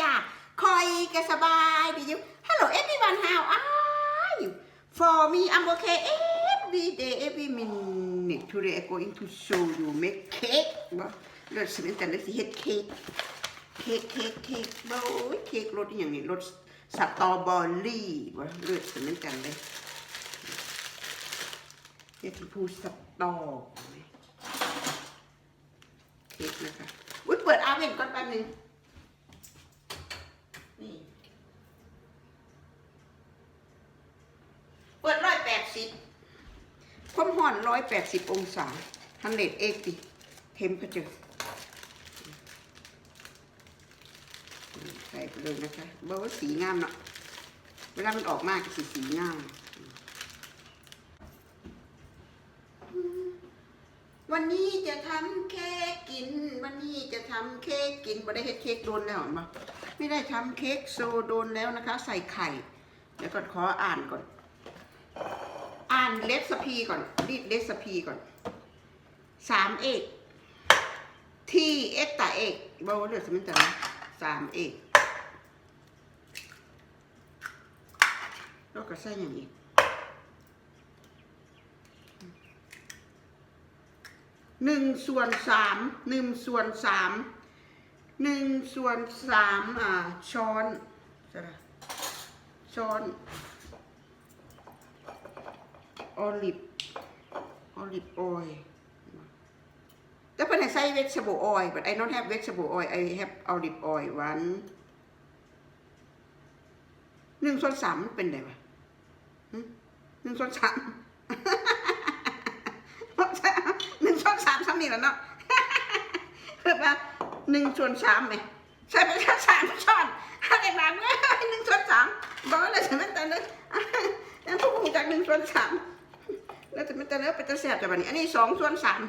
จ้าคอยก็สบายดีอยู่ Hello everyone how are you For me I'm okay every day every minute today I'm going to show you make cake บ่เลิศสิเป็นแต่เลิศสิเฮ็ดเค้กเค้กเค้กเค้กบ่เค้กรสอย่างนี้รสสตรอเบอรี่บ่เลิศสิเป็นแต่เลยเฮ็ดผู้สตอเค้กนะคะอุ้ยเปิดอาเวนก่อนแป๊บนึง 180 องศาฮันเลดเอกติเทมเพเจอร์ใส่ไปเลยนะคะเบอร์ว่าสีงามเนาะเวลามันออกมากสีสีงามวันนี้จะทำเค้กกิน วันนี้จะทำเค้กกินบ่ได้เฮ็ดเค้กโดนแล้วเห็นปะไม่ได้ทำเค้กโซโดนแล้วนะคะ ใส่ไข่ เดี๋ยวก่อนขออ่านก่อนานเลสพีก่อนรีดเลสพีก่อนสามเอกทีเอ็กตาเอกบอกว่าเลือดสมินตนะสามเอกแล้วก็ใส่อย่างอีกหนึ่งส่วนสามหนึ่งส่วนสามหนึ่งส่วนสามอ่าช้อนช้อน ออลิฟออลิฟออยล์แต่เพิ่นใส่ vegetable oil but I don't have vegetable oil I have olive oil one หนึ่งส่วนสามมันเป็นไงวะหนึ่งส่วนสามหนึ่งส่วนสามซ้ำนี่แหละเนาะเพิ่นว่าหนึ่งส่วนสามไหมใส่ไปแค่สามช้อนอะไรแบบนี้หนึ่งส่วนสามบอกเลยใช่ไหมแต่เลยยังทุกคนจากหนึ่งส่วนสาม แล้วแต่มันจะเนื้อเป็นตะแสบจากวันนี้ อันนี้สองส่วนสาม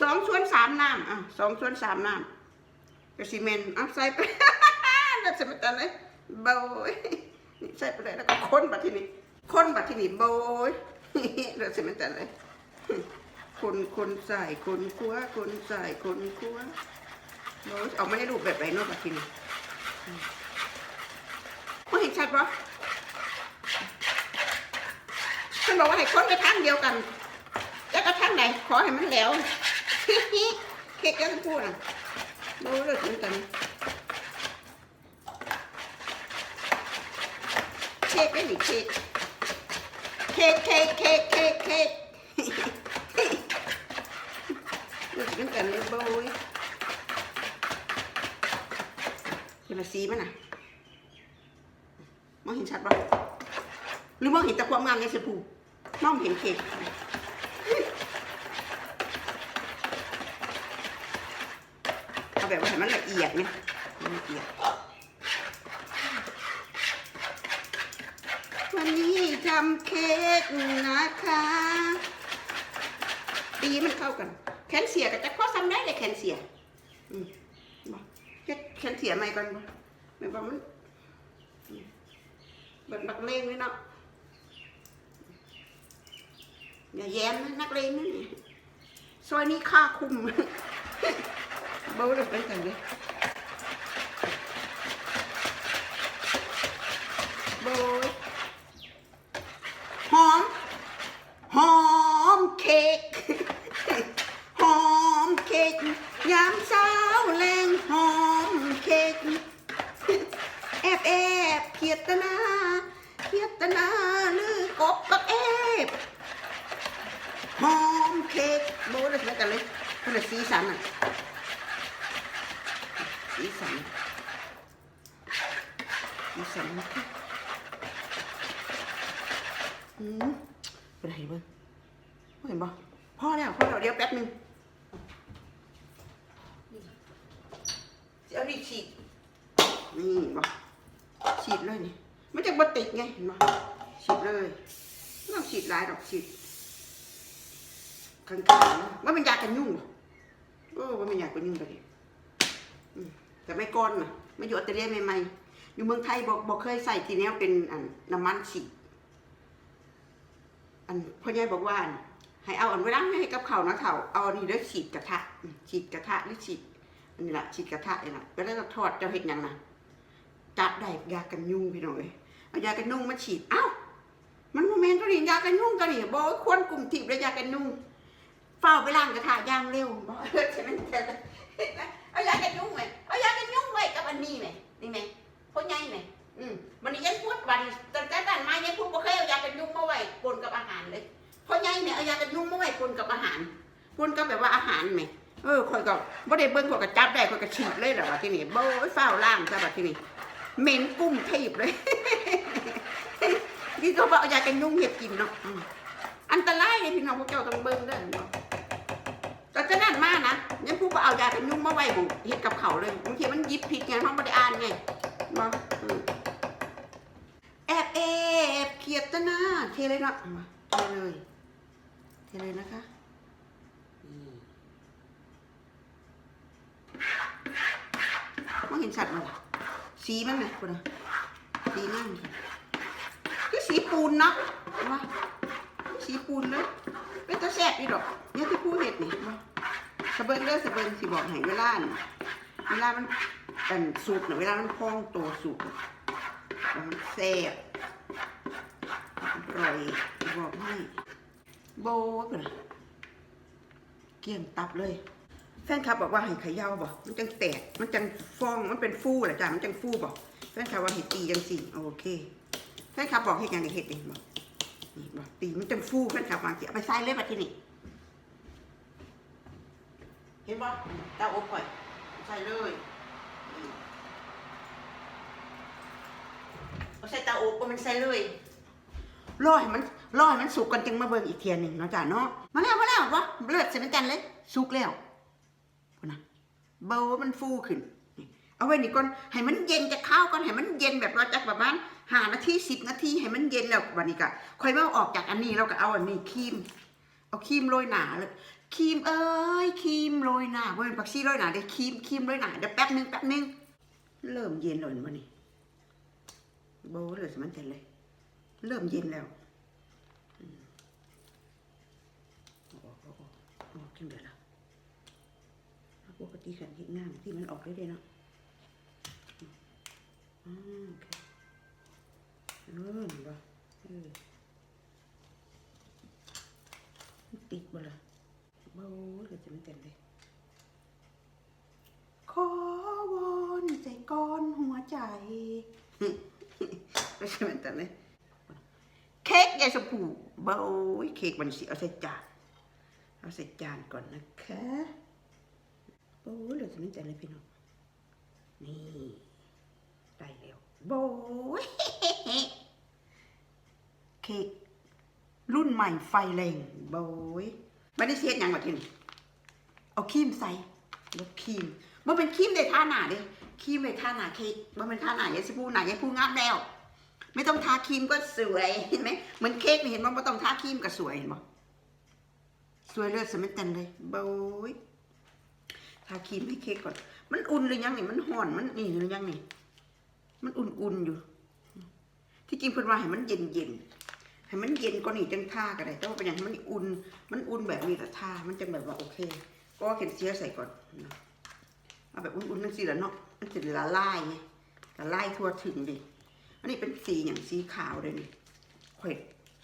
สองส่วนสามน้ำอะสองส่วนสามน้ำกระซีเมนต์อะใส่ไปแล้วจะมันเลยโบยนี่ใส่ไปเลยแล้วก็ค้นบัดที่นี่ค้นบัดที่นี่โบยแล้วจะมันเลยคนคนใส่คนคั้วคนใส่คนคั้วโบยออกมาในรูปแบบไรเนาะบัดที่นี่ไม่เห็นชัดปะฉันบอกว่าให้ค้นไปทางเดียวกัน แล้วก็ทางไหนขอให้มันแล้วเค้กยังพูดอะดูเลยเหมือนกันเค้กไม่หนีเค้กเค้กเค้กเค้กเค้กเค้กดูเหมือนกันเลยโบยเห็นสีมันอะมองเห็นชัดปะหรือมองเห็นแต่ความงามในสปูมองเห็นเค้กเอา แบบว่าให้มันละเอียดเนี่ยละเอียด วันนี้ทำเค้กนะคะตีมันเข้ากันแคนเสียกับจะข้อซ้ำได้เลยแคนเสียอืมบอกแคนเสียใหม่ก่อนบ่ไม่บอกมันบักบักเลงเลยเนาะอย่าแย้มนะนักเลงนะนี่ซอยนี้ค่าคุม เบาเลยไปกันเลยเบาหอม หอมเค้ก หอมเค้กยามเช้าแรงหอมเค้ก แอบแอบเขียตนาเขียตนาหรือกบกับแอบ หอมเค้กโบเลยแล้วกันเลยคนละสีสันอ่ะ สีสันสีสันอืมเป็นไรบ้างเห็นปะพ่อแล้วพ่อแล้วเดี๋ยวแป๊บหนึงเอาดิฉีดนี่บอฉีดเลยนี่ไม่จะบติดไงเห็นปะฉีดเลยไม่ต้องฉีดหลายดอกฉีดกลางๆว่ามันยากันยุ่งเหรอเอว่ามันยากันยุ่งไปดิอืม แต่ไม่ก้อนน่ะมาอยู่ออสเตรเลียใหม่ๆอยู่เมืองไทยบอกบอกเคยใส่ทีเนี้ยเป็นอันน้ำมันฉีดอันพ่อใหญ่บอกว่าให้เอาอันเวลาไม่ให้กับเขานะเถ่าเอาอันนี้ด้วยฉีดกระทะฉีดกระทะหรือฉีดอันนี้แหละฉีดกระทะนี่ละเวลาเราทอดเจ้าเห็ดยังนะจับได้ยากันยุงพี่น้อยเอายากันยุงมาฉีดเอ้ามันโมเมนต์ตัวนี้ยากันยุงตัวนี้บอกควรกลุ่มทิพย์และยากันยุงเฝ้าไปล้างกระถางย่างเร็วบอกเออใช่ไหมแต่ละ เอายากันยุ่งไหมเอายากันยุ่งไว้กับอันนี้ไหมนี่ไหมพ่อใหญ่ไหมอืมวันนี้ยังพูดวันแต่แต่ด้านไม้ยังพูดบ่เคยเอายากันยุ่งมาไว้ปนกับอาหารเลยพ่อใหญ่เนี่ยเอายากันยุ่งมาไว้ปนกับอาหารปนกับแบบว่าอาหารไหมเออคอยก็บ่ได้เบิ่งคอยก็จับได้คอยก็ฉีดเลยเหรอวะที่นี่โบ้ยฝ้าวล่างซะบัดที่นี่เหม็นกุ้มทีบเลยที่เขาบอกเอายากันยุ่งเห็ดกินเนาะอันตรายเลยพี่น้องพวกเจ้าต้องเบิ่งเด้อเนาะ แต่จะนั่นมานะยังพูดว่าเอายากันยุ่งมาไว้หมองเห็ดกับเขาเลยบางทีมันยิบผิดไงเขาไม่ได้อ่านไงมาอืมแอบแอบเขียดตะหน้าเทเลยนะมาเทเลยเทเลยนะคะมันเห็นสัตว์มันสีมันนะคุณนะสีนั่นค่ะคือสีปูนเนาะว่าสีปูนเลย เป็นตัวแสบอีดอกเนี่ยที่ผู้เห็ดนี่ว่าสะเบิงเด้อสะเบิงสิบอกให้เวลานเวลามันกันสุกน่ะเวลามันพองโตสุกมันแสบอร่อยบอกให้โบกันเกี่ยงตับเลย แฟนคลับบอกว่าให้ขย่าบอกมันจังแตก มันจังฟอง มันเป็นฟูแหละจ้ะ มันจังฟูบอกแฟนคลับว่าให้ตีจังสี่ โอเค แฟนคลับบอกให้ยังเห็ดเองบอกนี่บอก ตีมันจังฟูแฟนคลับวางเสียไปใส่เลยบัดที่นี่เห็นบ่เตาอบก่อยใส่เลยเอาใส่ตาอบก็มันใส่เลยรอให้มันรอให้มันสุกกันจึงมาเบิ่งอีกเทียนหนึ่งเนาะจ้ะเนาะมาแล้วมาแล้ววะเลือดเสร็จมันจันเลยสุกแล้วนะเบามันฟูขึ้น เอาไว้นี่ก่อนให้มันเย็นจะข้าวก่อนให้มันเย็นแบบว่าจักประมาณห้านาทีสิบนาทีให้มันเย็นแล้ววันนี้ก็ค่อยมาเอาออกจากอันนี้เราก็เอาอันนี้ครีม เอาครีมโรยหนาเลยครีมเอ้ยครีมโรยหนาเว้ยปักซี่โรยหนาเดี๋ยวครีมครีมโรยหนาเดี๋ยวแป๊บนึงแป๊บนึงเริ่มเย็นแล้วเห็นนี่โบเลยสมันเต็นเลย เริ่มเย็นแล้วออกเอาออกเอาออกจังเดี๋ยวละปกติขันที่งามที่มันออกได้เลยเนาะ อืมโอเคเออเห็นปะเออมันติดบ่ล่ะเบาเลยจะไม่เต็มเลยขอวอนใจก้อนหัวใจไม่ใช่มันแต่เลยเค้กยายชมพูเบาเค้กมันสิเอาใส่จานเอาใส่จานก่อนนะคะโอ้ยเหลือจะไม่ใจเลยพี่น้องนี่ ได้แล้วโบยเค้กรุ่นใหม่ไฟแรงโบยไม่ได้เสียดยังแบบนี้เอาครีมใส่แล้วครีมมันเป็นครีมในท่าหนาเด้ครีมในท่าหนาเค้กมันเป็นท่าหนายายสพูหนายายพูงามแล้ว ไม่ต้องทาครีมก็สวยเห็นไหมเหมือนเค้กนี่เห็นว่าไม่ต้องทาครีมก็สวยเห็นปะสวยเลือดสมัยตันเลยโบยทาครีมให้เค้กก่อน มันอุ่นหรือยังนี่มันห่อนมันนี่หรือยังนี่ มันอุ่นๆอยู่ ที่จริงเพิ่นว่าให้มันเย็นๆให้มันเย็นก็นี่จังท่าก็ได้แต่ว่าเป็นอย่างมันอุ่น มันอุ่นแบบนี้แต่ท่ามันจะแบบว่าโอเค ก็เข็นเสียใส่ก่อนเอาแบบอุ่นๆนั่นสิละเนาะมันจะละลายไงละลายทั่วถึงดิอันนี้เป็นสีอย่างสีขาวเลยนี่ค่อย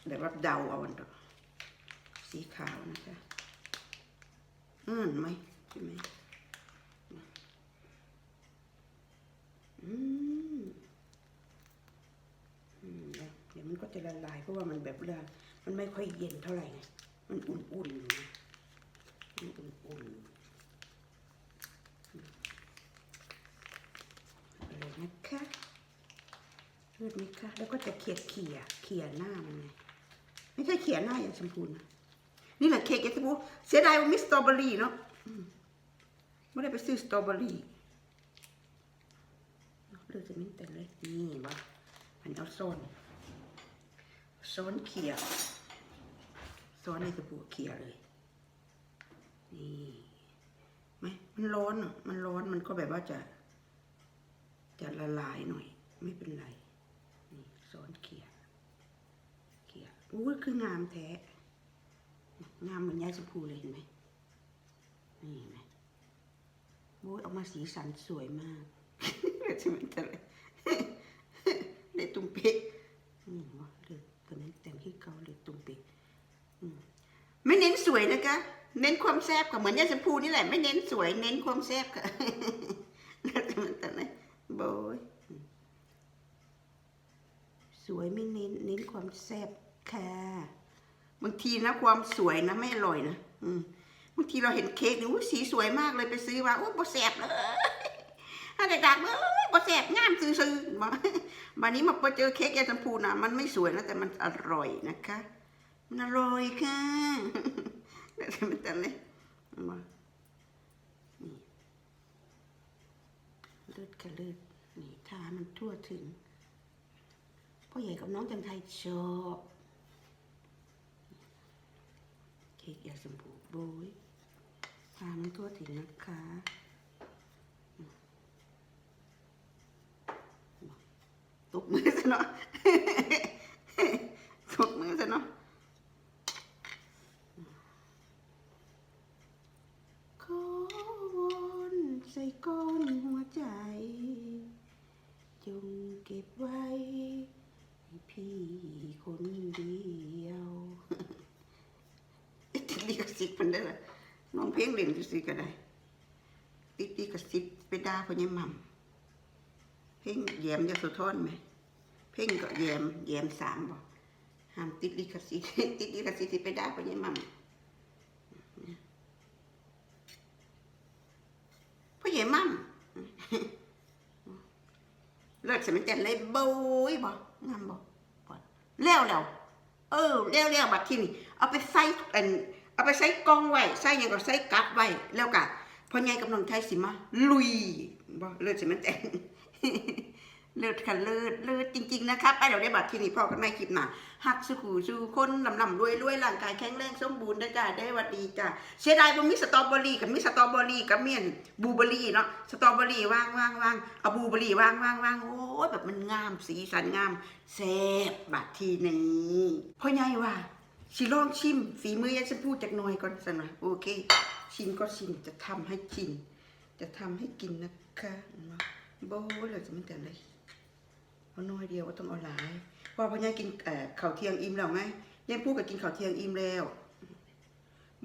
แบบว่าเดาเอาอันเถอสีขาวนะจ๊ะอืมไหมใช่ไหม อืมเดี๋ยวมันก็จะละลายเพราะว่ามันแบบเวลามันไม่ค่อยเย็นเท่าไหร่ไง มันอุ่นๆอยู่นะมันอุ่นๆเลยนะคะเลือดไหมคะ แล้วก็จะเขี่ยเขี่ยเขี่ยหน้ามันไง ไม่ใช่เขี่ยหน้าอย่างชมพูนะ นี่แหละเค้กยาสพูเสียดายว่ามิสสตรอเบอรี่เนาะไม่ได้ไปซื้อสตรอเบอรี่ เลือจะนิ่แต่เลยนี่วะมันเอาโซนโซนเขียวโซนในสบู่เขียวเลย นี่ไหมมันร้อนมันร้อนมันก็แบบว่าจะ จะละลายหน่อย ไม่เป็นไร นี่โซนเขียวเขียวอู้คืองามแท้งามเหมือนยายสมพูเลยเห็นไหมนี่ไหมโอ้ยออกมาสีสันสวยมาก ใช่ไหมแต่เลยเลยตุ้มเป๊ะอืมวะเลยคนนี้แต่งให้เขาเลยตุ้มเป๊ะไม่เน้นสวยนะคะเน้นความแซ่บค่ะเหมือนยาชมพูนี่แหละไม่เน้นสวยเน้นความแซ่บค่ะแล้วแต่มันแต่ไหนโบยอืมสวยไม่เน้นเน้นความแซ่บค่ะบางทีนะความสวยนะไม่อร่อยนะอืมบางทีเราเห็นเค้กนี่สีสวยมากเลยไปซื้อมาโอ้บ่แซ่บเลย ถ้าเด็กดักเอ้ยบ่แซ่บงามซื้อๆมาวันนี้มาเจอเค้กยาชมพูนะมันไม่สวยนะแต่มันอร่อยนะคะ มันอร่อยค่ะแต่มันแต่เลยมาเลือดกับเลือดนี่ทามันทั่วถึงพ่อใหญ่กับน้องจันไทยชอบเค้กยาชมพูโบยทามันทั่วถึงนะคะ ตบมือซะเนาะตบมือซะเนาะขอวอนใส่ก้อนหัวใจ จงเก็บไว้ให้พี่คนเดียวติดลิขสิทธิ์มันได้ละน้องเพลงเล่นก็สิก็ได้ติดลิขสิทธิ์ไปด่าพ่อใหญ่หม่ำ เพลงแยมยโสธรไหมเพลงก็แยมแยมสามบอกห้ามติดลิขสิทธิ์ติดลิขสิทธิ์สิไปด่าพ่อใหญ่หม่ำพ่อใหญ่มั่มเลิศสมัยแต่เลยบุยบ่งามบ่บ่แล้วแล้วเออแล้วแล้วบัดที่นี่เอาไปใส่อันเอาไปใส่กองไว้ใส่ยังก็ใส่กัดไว้แล้วก็พ่อใหญ่กับน้องชายสิมาลุยบ่เลิศสมัยแต่ เลิศค่ะเลิศเลิศจริง ๆ นะครับไปเดี๋ยวได้บัตรที่นี่พ่อกันไม่คลิปหนาหักสุขูสู่คนลำลำรวยรวยร่างกายแข็งแรงสมบูรณ์ได้จ้าได้วัดดีจ้าเสียดายบ่มีสตรอเบอรี่กับมีสตรอเบอรี่กับเมียนบูเบอรี่เนาะสตรอเบอรี่ว่างว่างว่างเอาบูเบอรี่ว่างว่างว่างโอ้ยแบบมันงามสีสันงามแซ่บบัตรทีนี้พ่อใหญ่ว่าสิลองชิมฝีมือยายชมพูจากหน่อยก่อนสันว่าโอเค ชิมก็ชิมจะทำให้กิน จะทำให้กินนะคะ โบ้เลยจะไม่แต่เลยเอาน้อยเดียวว่าต้องเอาหลายพราะพ่อใหญ่กินเอ่อข้าวเทียงอิ่มแล้วไงยายพูดกับกินข้าวเทียงอิ่มแล้ว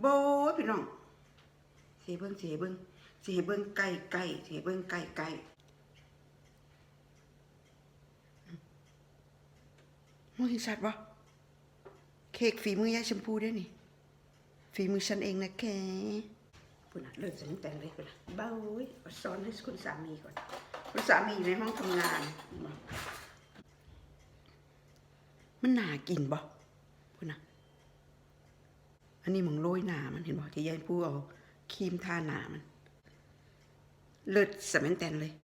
โบ้พี่น้องเสียเบิ้งเสียเบิ้งเสียเบิ้งไก่ไก่เสียเบิ้งไก่ไก่มึงเห็นสัตว์ปะเค้กฝีมือยายชมพูด้วยนี่ฝีมือฉันเองนะแกปุ่นน่ะเลิกสันแต่งเลยปุ่นน่ะเบ้าเว้ยเอาซ้อนให้คุณสามีก่อน คุณสามีอยู่ในห้องทำงาน มันหนากินบ่พุ่นะอันนี้มึงโรยหนามันเห็นบ่ที่ยายพูดเอาครีมทาหนามัน เลิศสแมนแตนเลย